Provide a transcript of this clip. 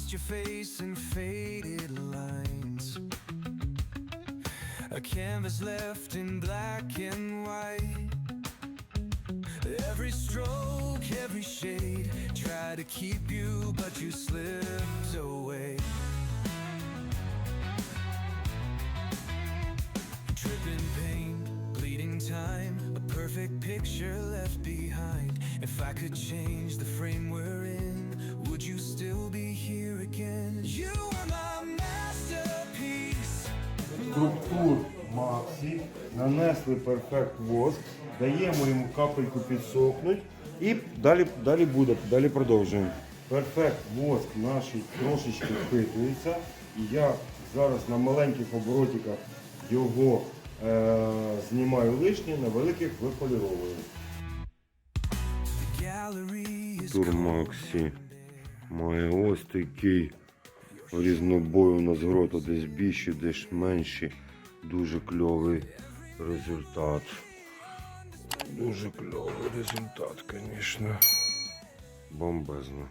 Just your face in faded lines. A canvas left in black and white. Every stroke, every shade. Try to keep you, but you slipped away. Tripping pain, bleeding time, a perfect picture left behind. If I could change the frame структур Максі, нанесли перфект воск, даємо йому капельку підсохнуть і далі, далі буде, далі продовжуємо. Перфект воск наш трошечки впитується. І я зараз на маленьких оборотиках його е, знімаю лишнє, на великих виполіровую. Тур Максі має ось такий різнобой у нас грота десь більші, десь менші. Дуже кльовий результат. Дуже кльовий результат, звісно. Бомбезно.